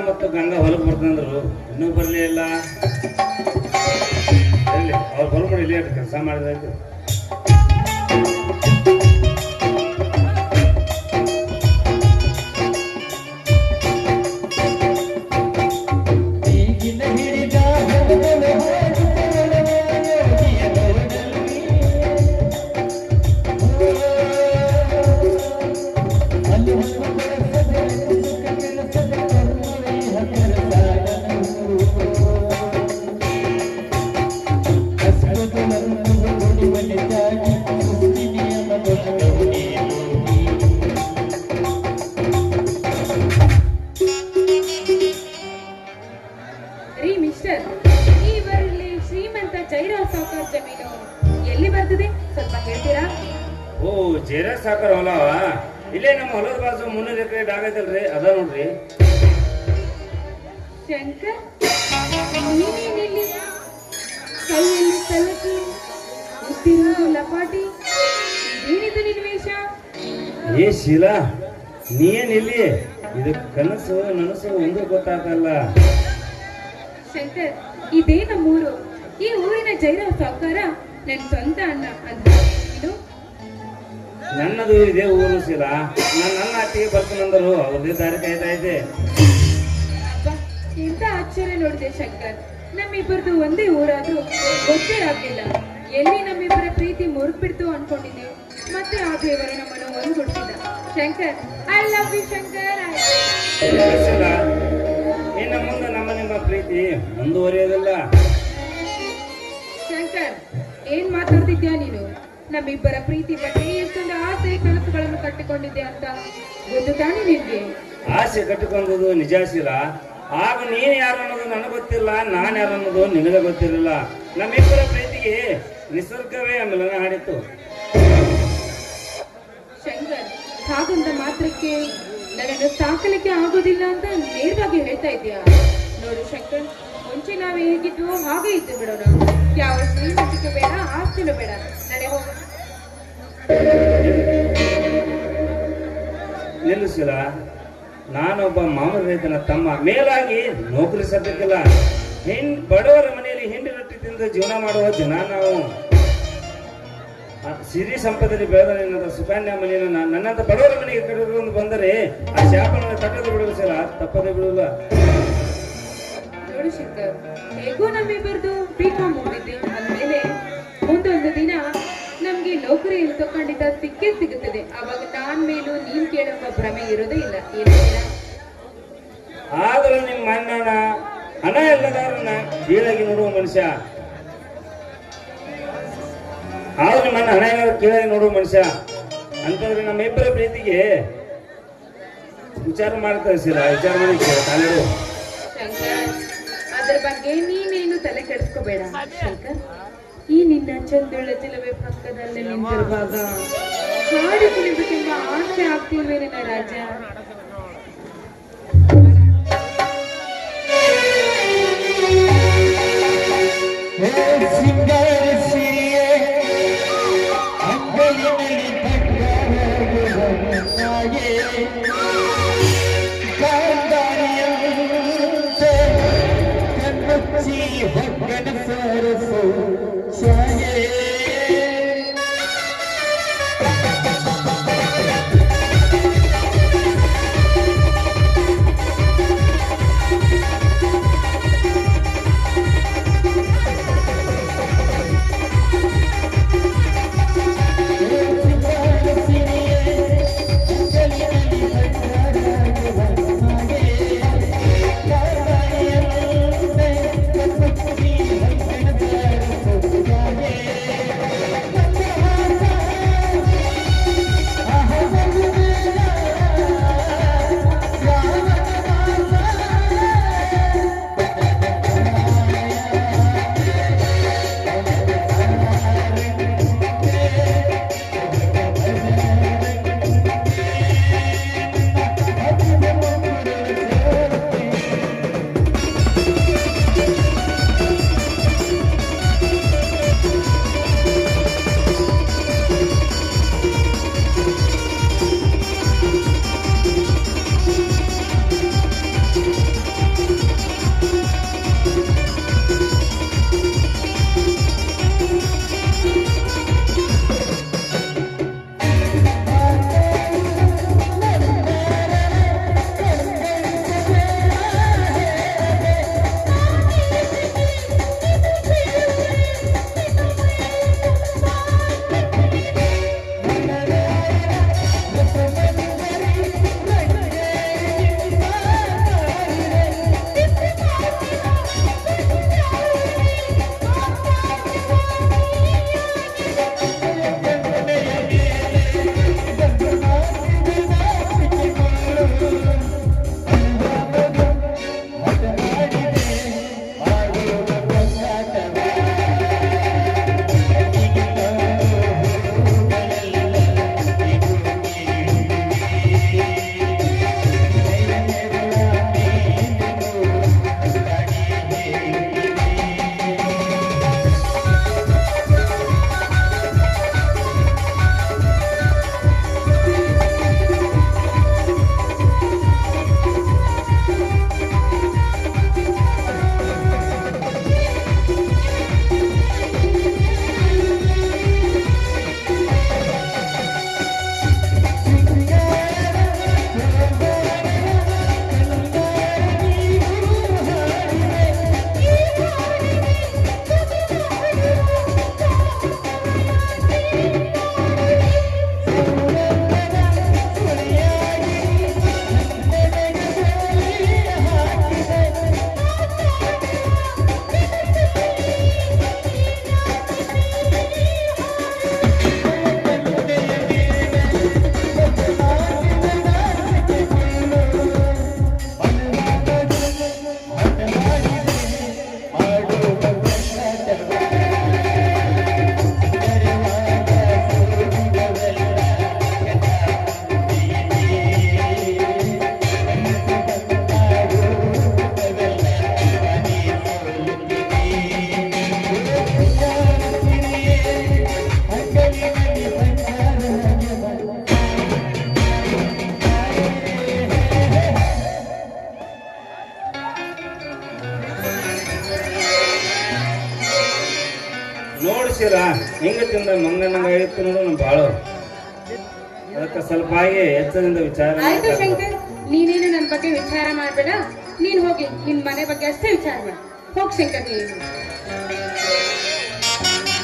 ಮತ್ತು ಗಂಗಾ ಹೊಲಕ್ಕೆ ಬರ್ತಂದ್ರು ಇನ್ನೂ ಬರಲೇ ಇಲ್ಲ ಅವ್ರು ಬರ್ಬೋದು ಇಲ್ಲಿ ಕೆಲಸ ಮಾಡಿದಾಯ್ತು ಓ ಜೇರ ಸಾಕಾರ ಹೊಲವ? ಇಲ್ಲೇ ನಮ್ಮ ಹೊಲದ ಬಾಜು ಮುನ್ನೂರು ಎಕರೆ ಆಗೈತಲ್ರಿ ಅದ ನೋಡ್ರಿ. ಶಂಕರ್ ನೀನೇನಿಲ್ಲಿ ಕೈಯಲ್ಲಿ ಸಲಕಿ ಲಪಾಟಿ ವೇಷ? ಏ ಶೀಲಾ ನೀ ಏನಿಲ್ಲಿ ಇದು ಕನಸು ನನಸು ಒಂದು ಗೊತ್ತಾಗಲ್ಲ. ಶಂಕರ್ ಇದೇ ನಮ್ಮೂರು. ಈ ಊರಿನ ಜೈರ ಸಾವುಕಾರ ನನ್ನ ಸ್ವಂತ ಅಣ್ಣ ಅಂತ ನನ್ನದು ಇದೇ ಊರು ಶೀಲಾ ನಾನು ನನ್ನ ಅತ್ತಿಗೆ ಬರ್ತಾನಂದರು ಅವ್ರದೇ ದಾರಿ ಕಾಯ್ತಾ ಇದೆ ಇಂತ ಆಶ್ಚರ್ಯ ನೋಡಿದೆ ಶಂಕರ್. ನಮ್ಮಿಬ್ಬರದು ಒಂದೇ ಊರಾದ್ರೂ ಗೊತ್ತೇ ಆಗ್ಲಿಲ್ಲ. ಎಲ್ಲಿ ನಮ್ಮಿಬ್ಬರ ಪ್ರೀತಿ ಮುರುಗ್ಬಿಡ್ತು ಅನ್ಕೊಂಡಿದ್ದೆ. ಮತ್ತೆ ಆ ದೇವರ ನಮ್ಮನ್ನು ಒಂದ್ಗೊಡ್ತಿದ್ದ Shankar I love you Shankar ಇನ್ನು ಮುಂದೆ ನಮ್ಮ ನಿಮ್ಮ ಪ್ರೀತಿ ಮುಂದುವರಿಯೋದಿಲ್ಲ. ಶಂಕರ್ ಏನ್ ಮಾತಾಡ್ತಿದ್ಯಾ ನೀನು? ನಮ್ಮಿಬ್ಬರ ಪ್ರೀತಿ ಬಗ್ಗೆ ಎಷ್ಟೊಂದು ಆಸೆ ಕನಸುಗಳನ್ನು ಕಟ್ಟಿಕೊಂಡಿದ್ದೆ ಅಂತ ಗೊತ್ತು ತಾನೇ ನಿನ್ಗೆ ಆಸೆ ಕಟ್ಟಿಕೊಂಡದು ನಿಜ ಶೀಲಾ ಆಗ ನೀನ್ ಯಾರು ಅನ್ನೋದು ನನಗೆ ಗೊತ್ತಿಲ್ಲ ನಾನು ಯಾರು ಅನ್ನೋದು ನಿನಗೆ ಗೊತ್ತಿರಲಿಲ್ಲ. ನಮ್ಮಿಬ್ಬರ ಪ್ರೀತಿಗೆ ನಿಸರ್ಗವೇ ಮಿಲನ ಹಾಡಿತ್ತು ಶಂಕರ್ ಹಾಗಂದ ಮಾತ್ರಕ್ಕೆ ನನ್ನನ್ನು ಸಾಕಲಿಕ್ಕೆ ಆಗೋದಿಲ್ಲ ಅಂತ ನೇರವಾಗಿ ಹೇಳ್ತಾ ಇದೀಯಾ ನೋಡು ಶಂಕರ್ ಮುಂಚೆ ನಾವು ಹೇಗಿದ್ದು ಹಾಗೆ ಇದ್ದು ಬಿಡೋಣ. ಯಾವ ಶ್ರೀಮಂತಿಕೆ ಬೇಡ ಆಸ್ತಿನೂ ಬೇಡ. ನಡೆ ನಿಲ್ಲಿಸಿಲ್ಲ ನಾನೊಬ್ಬ ಮಾಮೂಲಿ ರೈತನ ತಮ್ಮ. ಮೇಲಾಗಿ ನೌಕರಿ ಸದ್ಯಕ್ಕಿಲ್ಲ. ಹೆಣ್ ಬಡವರ ಮನೆಯಲ್ಲಿ ಹೆಂಡಿ ರೊಟ್ಟಿ ತಿಂದು ಜೀವನ ಮಾಡುವ ಜನ ನಾವು. ಸಿರಿ ಸಂಪದಲ್ಲಿ ಬೆಳೆದ ನಿನ್ನದ ಸುಕನ್ಯಾ ಮನೆಯನ್ನು ನನ್ನಂತ ಬಡವರ ಮನೆಗೆ ಕರೆದುಕೊಂಡು ಬಂದರೆ ಆ ಶಾಪವನ್ನು ತಟ್ಟದು ಸಲ ತಪ್ಪದೆ ಬಿಡುವುದಿಲ್ಲ. ಶಂಕರ್ ಹೇಗೂ ನಮ್ಮಿಬ್ಬರದು ಬಿಕಾಮ್ ಮುಗಿದಿದೆ. ಅಂದಮೇಲೆ ಮುಂದೊಂದು ದಿನ ನಮ್ಗೆ ನೌಕರಿ ಖಂಡಿತ ಸಿಕ್ಕೇ ಸಿಗುತ್ತದೆ. ಅವಾಗ ನಾನ್ ಮೇಲೂ ನೀನ್ ಕೇಳುವ ಭ್ರಮೆ ಇರೋದೇ ಇಲ್ಲ. ಆದರೂ ನಿಮ್ಮ ಅಣ್ಣನ ಹಣ ಇಲ್ಲದವರನ್ನ ಕೀಳಾಗಿ ನೋಡುವ ಮನುಷ್ಯ. ಆದ್ರೂ ನಿಮ್ಮ ಹಣ ಇಲ್ಲದ ಕೀಳಾಗಿ ನೋಡುವ ಮನುಷ್ಯ. ಅಂತಂದ್ರೆ ನಮ್ಮಿಬ್ಬರ ಪ್ರೀತಿಗೆ ವಿಚಾರ ಮಾಡ್ತಾ ವಿಚಾರ ಮಾಡಿ ಕೇಳ ಅದ್ರ ಬಗ್ಗೆ ನೀನೇನು ತಲೆ ಕೆಡಿಸ್ಕೋಬೇಡ ಶಂಕರ್. ಈ ನಿನ್ನ ಚಂದುಳ್ಳ ಚಿಲುವೆ ಪಕ್ಕದಲ್ಲಿ ನಿಂತಿರುವಾಗ ಹಾಡು ತುಂಬಾ ಆಸೆ ಆಗ್ತೀವಿ ನಿನ್ನ ರಾಜ ಹೇ ಸಿಂಗಾರ ಸಿರಿಯೇ ಅಂಗಲಿನಲ್ಲಿ ಬಂಗಾರಗುವನಾಗೆ Hey, what kind of ಹಿಂಗ ತಿಂದ ಮಂಗನಂಗ ಆಗಿತ್ತು ನೋಡು ನಮ್ಮ ಬಾಳು. ಅದಕ್ಕೆ ಸ್ವಲ್ಪ ಹಾಗೆ ಎಚ್ಚರಿಂದ ವಿಚಾರ ಆಯ್ತು ಶಂಕರ್ ನೀನೇನು ನನ್ನ ಬಗ್ಗೆ ವಿಚಾರ ಮಾಡಬೇಡ. ನೀನ್ ಹೋಗಿ ನಿನ್ ಮನೆ ಬಗ್ಗೆ ಅಷ್ಟೇ ವಿಚಾರ ಮಾಡ. ಹೋಗಿ ಶಂಕರ್ ನೀನು.